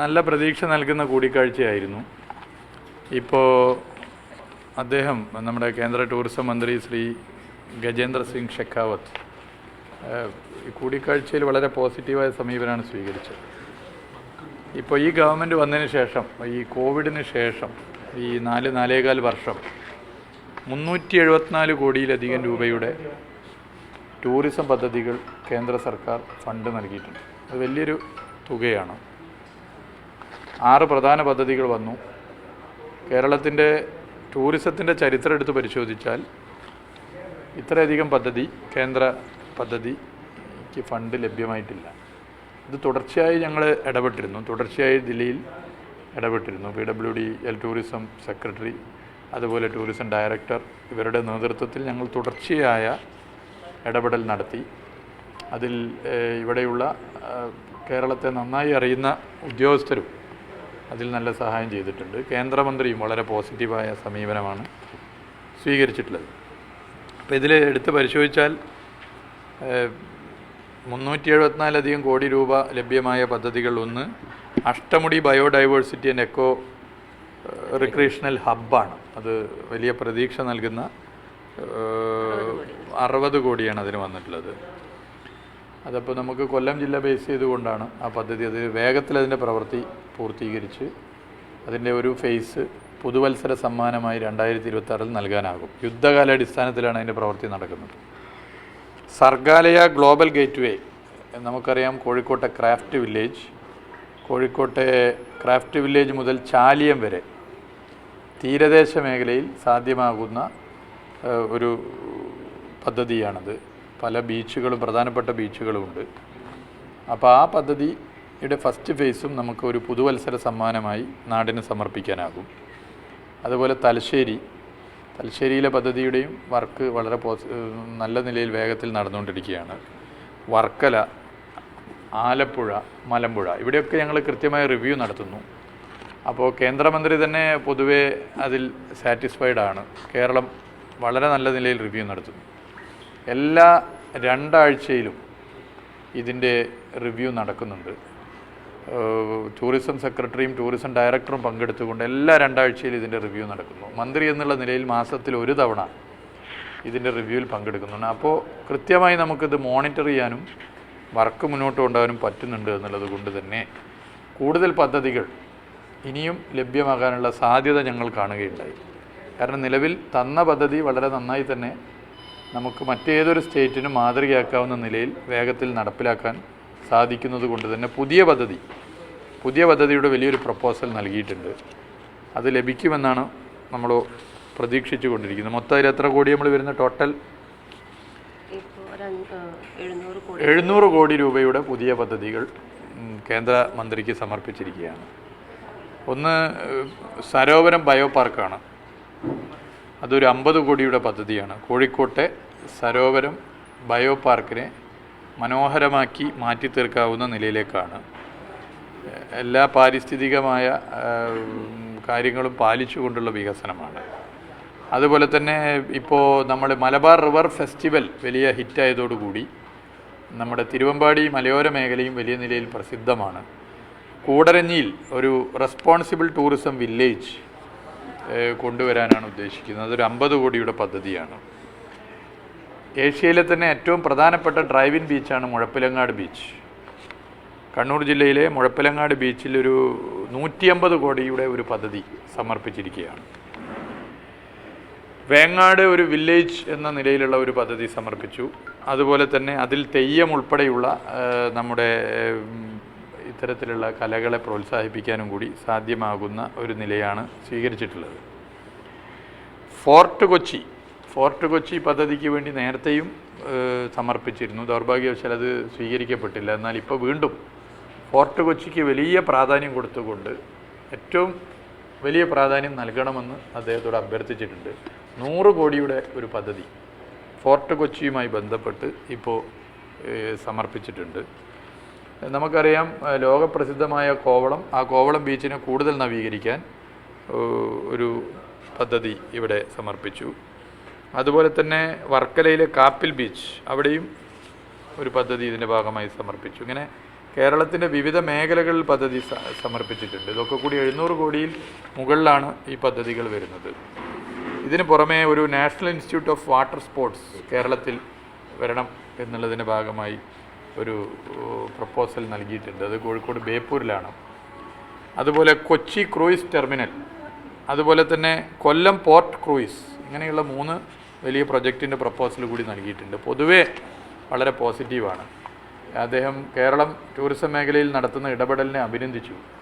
നല്ല പ്രതീക്ഷ നൽകുന്ന കൂടിക്കാഴ്ചയായിരുന്നു. ഇപ്പോൾ അദ്ദേഹം നമ്മുടെ കേന്ദ്ര ടൂറിസം മന്ത്രി ശ്രീ ഗജേന്ദ്ര സിംഗ് ഷെഖാവത്ത് കൂടിക്കാഴ്ചയിൽ വളരെ പോസിറ്റീവായ സമീപനമാണ് സ്വീകരിച്ചത്. ഇപ്പോൾ ഈ ഗവൺമെന്റ് വന്നതിന് ശേഷം ഈ കോവിഡിന് ശേഷം ഈ നാല് നാലേകാൽ വർഷം മുന്നൂറ്റി എഴുപത്തിനാല് കോടിയിലധികം രൂപയുടെ ടൂറിസം പദ്ധതികൾ കേന്ദ്ര സർക്കാർ ഫണ്ട് നൽകിയിട്ടുണ്ട്. അത് വലിയൊരു തുകയാണ്. ആറ് പ്രധാന പദ്ധതികൾ വന്നു. കേരളത്തിന്റെ ടൂറിസത്തിന്റെ ചരിത്രം എടുത്ത് പരിശോധിച്ചാൽ ഇത്രയധികം പദ്ധതി കേന്ദ്ര പദ്ധതിക്ക് ഫണ്ട് ലഭ്യമായിട്ടില്ല. ഇത് തുടർച്ചയായി ഞങ്ങൾ ഇടപെട്ടിരുന്നു. തുടർച്ചയായി ദില്ലിയിൽ ഇടപെട്ടിരുന്നു. P W D L tourism secretary അതുപോലെ ടൂറിസം ഡയറക്ടർ ഇവരുടെ നേതൃത്വത്തിൽ ഞങ്ങൾ തുടർച്ചയായ ഇടപെടൽ നടത്തി. അതിൽ ഇവിടെയുള്ള കേരളത്തെ നന്നായി അറിയുന്ന ഉദ്യോഗസ്ഥരും അതിൽ നല്ല സഹായം ചെയ്തിട്ടുണ്ട്. കേന്ദ്രമന്ത്രിയും വളരെ പോസിറ്റീവായ സമീപനമാണ് സ്വീകരിച്ചിട്ടുള്ളത്. അപ്പോൾ ഇതിൽ എടുത്ത് പരിശോധിച്ചാൽ മുന്നൂറ്റി എഴുപത്തിനാലധികം കോടി രൂപ ലഭ്യമായ പദ്ധതികൾ ഒന്ന് Ashtamudi biodiversity and eco recreational ഹബ്ബാണ്. അത് വലിയ പ്രതീക്ഷ നൽകുന്ന അറുപത് കോടിയാണ് അതിന് വന്നിട്ടുള്ളത്. അതപ്പോൾ നമുക്ക് കൊല്ലം ജില്ല ബേസ് ചെയ്തുകൊണ്ടാണ് ആ പദ്ധതി അത് വേഗത്തിൽ അതിന്റെ പ്രവൃത്തി പൂർത്തീകരിച്ച് അതിന്റെ ഒരു ഫേസ് പുതുവത്സര സമ്മാനമായി രണ്ടായിരത്തി ഇരുപത്തി നൽകാനാകും യുദ്ധകാലാടിസ്ഥാനത്തിലാണ് അതിന്റെ പ്രവൃത്തി നടക്കുന്നത്. സർഗാലയ ഗ്ലോബൽ ഗേറ്റ് വേ നമുക്കറിയാം കോഴിക്കോട്ടെ ക്രാഫ്റ്റ് വില്ലേജ് കോഴിക്കോട്ടെ ക്രാഫ്റ്റ് വില്ലേജ് മുതൽ ചാലിയം വരെ തീരദേശ മേഖലയിൽ സാധ്യമാകുന്ന ഒരു പദ്ധതിയാണത്. പല ബീച്ചുകളും പ്രധാനപ്പെട്ട ബീച്ചുകളുമുണ്ട്. അപ്പോൾ ആ പദ്ധതിയുടെ ഫസ്റ്റ് ഫേസും നമുക്ക് ഒരു പുതുവത്സര സമ്മാനമായി നാടിന് സമർപ്പിക്കാനാകും. അതുപോലെ തലശ്ശേരി. തലശ്ശേരിയിലെ പദ്ധതിയുടെയും വർക്ക് വളരെ പോസ് നല്ല നിലയിൽ വേഗത്തിൽ നടന്നുകൊണ്ടിരിക്കുകയാണ്. വർക്കല ആലപ്പുഴ മലമ്പുഴ ഇവിടെയൊക്കെ ഞങ്ങൾ കൃത്യമായ റിവ്യൂ നടത്തുന്നു. അപ്പോൾ കേന്ദ്രമന്ത്രി തന്നെ പൊതുവേ അതിൽ സാറ്റിസ്ഫൈഡ് ആണ് കേരളം വളരെ നല്ല നിലയിൽ റിവ്യൂ നടത്തുന്നു എല്ലാ രണ്ടാഴ്ചയിലും ഇതിന്റെ റിവ്യൂ നടക്കുന്നുണ്ട്. ടൂറിസം സെക്രട്ടറിയും ടൂറിസം ഡയറക്ടറും പങ്കെടുത്തുകൊണ്ട് എല്ലാ രണ്ടാഴ്ചയിലും ഇതിന്റെ റിവ്യൂ നടക്കുന്നു. മന്ത്രി എന്നുള്ള നിലയിൽ മാസത്തിൽ ഒരു തവണ ഇതിന്റെ റിവ്യൂവിൽ പങ്കെടുക്കുന്നുണ്ട്. അപ്പോൾ കൃത്യമായി നമുക്കിത് മോണിറ്റർ ചെയ്യാനും വർക്ക് മുന്നോട്ട് കൊണ്ടുപോകാനും പറ്റുന്നുണ്ട് എന്നുള്ളത് കൊണ്ട് തന്നെ കൂടുതൽ പദ്ധതികൾ ഇനിയും ലഭ്യമാകാനുള്ള സാധ്യത ഞങ്ങൾ കാണുകയുണ്ടായി. കാരണം നിലവിൽ തന്ന പദ്ധതി വളരെ നന്നായി തന്നെ നമുക്ക് മറ്റേതൊരു സ്റ്റേറ്റിനും മാതൃകയാക്കാവുന്ന നിലയിൽ വേഗത്തിൽ നടപ്പിലാക്കാൻ സാധിക്കുന്നത് കൊണ്ട് തന്നെ പുതിയ പദ്ധതി പുതിയ പദ്ധതിയുടെ വലിയൊരു പ്രപ്പോസൽ നൽകിയിട്ടുണ്ട്. അത് ലഭിക്കുമെന്നാണ് നമ്മൾ പ്രതീക്ഷിച്ചു കൊണ്ടിരിക്കുന്നത് മൊത്തം എത്ര കോടി നമ്മൾ വരുന്ന ടോട്ടൽ? എഴുന്നൂറ് കോടി. രൂപയുടെ പുതിയ പദ്ധതികൾ കേന്ദ്രമന്ത്രിക്ക് കേന്ദ്ര മന്ത്രിക്ക് സമർപ്പിച്ചിരിക്കുകയാണ്. ഒന്ന് സരോവരം ബയോ പാർക്കാണ് അതൊരു അമ്പത് കോടിയുടെ പദ്ധതിയാണ്. കോഴിക്കോട്ടെ സരോവരം ബയോ പാർക്കിനെ മനോഹരമാക്കി മാറ്റി തീർക്കാവുന്ന നിലയിലേക്കാണ്. എല്ലാ പാരിസ്ഥിതികമായ കാര്യങ്ങളും പാലിച്ചുകൊണ്ടുള്ള വികസനമാണ്. അതുപോലെ തന്നെ ഇപ്പോൾ നമ്മൾ മലബാർ റിവർ ഫെസ്റ്റിവൽ വലിയ ഹിറ്റായതോടുകൂടി നമ്മുടെ തിരുവമ്പാടി മലയോര മേഖലയും വലിയ നിലയിൽ പ്രസിദ്ധമാണ്. കൂടരഞ്ഞിയിൽ ഒരു റെസ്പോൺസിബിൾ ടൂറിസം വില്ലേജ് കൊണ്ടുവരാനാണ് ഉദ്ദേശിക്കുന്നത്. അതൊരു അമ്പത് കോടിയുടെ പദ്ധതിയാണ്. ഏഷ്യയിലെ തന്നെ ഏറ്റവും പ്രധാനപ്പെട്ട ഡ്രൈവിൻ ബീച്ചാണ് മുഴപ്പിലങ്ങാട് ബീച്ച്. കണ്ണൂർ ജില്ലയിലെ മുഴപ്പിലങ്ങാട് ബീച്ചിൽ ഒരു നൂറ്റി അമ്പത് കോടിയുടെ ഒരു പദ്ധതി സമർപ്പിച്ചിരിക്കുകയാണ്. വേങ്ങാട് ഒരു വില്ലേജ് എന്ന നിലയിലുള്ള ഒരു പദ്ധതി സമർപ്പിച്ചു. അതുപോലെ തന്നെ അതിൽ തെയ്യം ഉൾപ്പെടെയുള്ള നമ്മുടെ ഇത്തരത്തിലുള്ള കലകളെ പ്രോത്സാഹിപ്പിക്കാനും കൂടി സാധ്യമാകുന്ന ഒരു നിലയാണ് സ്വീകരിച്ചിട്ടുള്ളത്. ഫോർട്ട് കൊച്ചി. ഫോർട്ട് കൊച്ചി പദ്ധതിക്ക് വേണ്ടി നേരത്തെയും സമർപ്പിച്ചിരുന്നു. ദൗർഭാഗ്യവശാൽ അത് സ്വീകരിക്കപ്പെട്ടില്ല. എന്നാൽ ഇപ്പോൾ വീണ്ടും ഫോർട്ട് കൊച്ചിക്ക് വലിയ പ്രാധാന്യം കൊടുത്തുകൊണ്ട് ഏറ്റവും വലിയ പ്രാധാന്യം നൽകണമെന്ന് അദ്ദേഹത്തോട് അഭ്യർത്ഥിച്ചിട്ടുണ്ട്. നൂറ് കോടിയുടെ ഒരു പദ്ധതി ഫോർട്ട് കൊച്ചിയുമായി ബന്ധപ്പെട്ട് ഇപ്പോൾ സമർപ്പിച്ചിട്ടുണ്ട്. നമുക്കറിയാം ലോകപ്രസിദ്ധമായ കോവളം ആ കോവളം ബീച്ചിനെ കൂടുതൽ നവീകരിക്കാൻ ഒരു പദ്ധതി ഇവിടെ സമർപ്പിച്ചു. അതുപോലെ തന്നെ വർക്കലയിലെ കാപ്പിൽ ബീച്ച് അവിടെയും ഒരു പദ്ധതി ഇതിന്റെ ഭാഗമായി സമർപ്പിച്ചു. ഇങ്ങനെ കേരളത്തിന്റെ വിവിധ മേഖലകളിൽ പദ്ധതി സമർപ്പിച്ചിട്ടുണ്ട്. ഇതൊക്കെ കൂടി എഴുന്നൂറ് കോടിയിൽ മുകളിലാണ് ഈ പദ്ധതികൾ വരുന്നത്. ഇതിന് പുറമെ ഒരു national institute of water sports കേരളത്തിൽ വരണം എന്നുള്ളതിന്റെ ഭാഗമായി ഒരു പ്രപ്പോസൽ നൽകിയിട്ടുണ്ട്. അത് കോഴിക്കോട് ബേപ്പൂരിലാണ്. അതുപോലെ കൊച്ചി ക്രൂയിസ് ടെർമിനൽ അതുപോലെ തന്നെ കൊല്ലം പോർട്ട് ക്രൂയിസ് ഇങ്ങനെയുള്ള മൂന്ന് വലിയ പ്രൊജക്റ്റിന്റെ പ്രപ്പോസൽ കൂടി നൽകിയിട്ടുണ്ട്. പൊതുവേ വളരെ പോസിറ്റീവാണ് അദ്ദേഹം കേരളം ടൂറിസം മേഖലയിൽ നടത്തുന്ന ഇടപെടലിനെ അഭിനന്ദിച്ചു.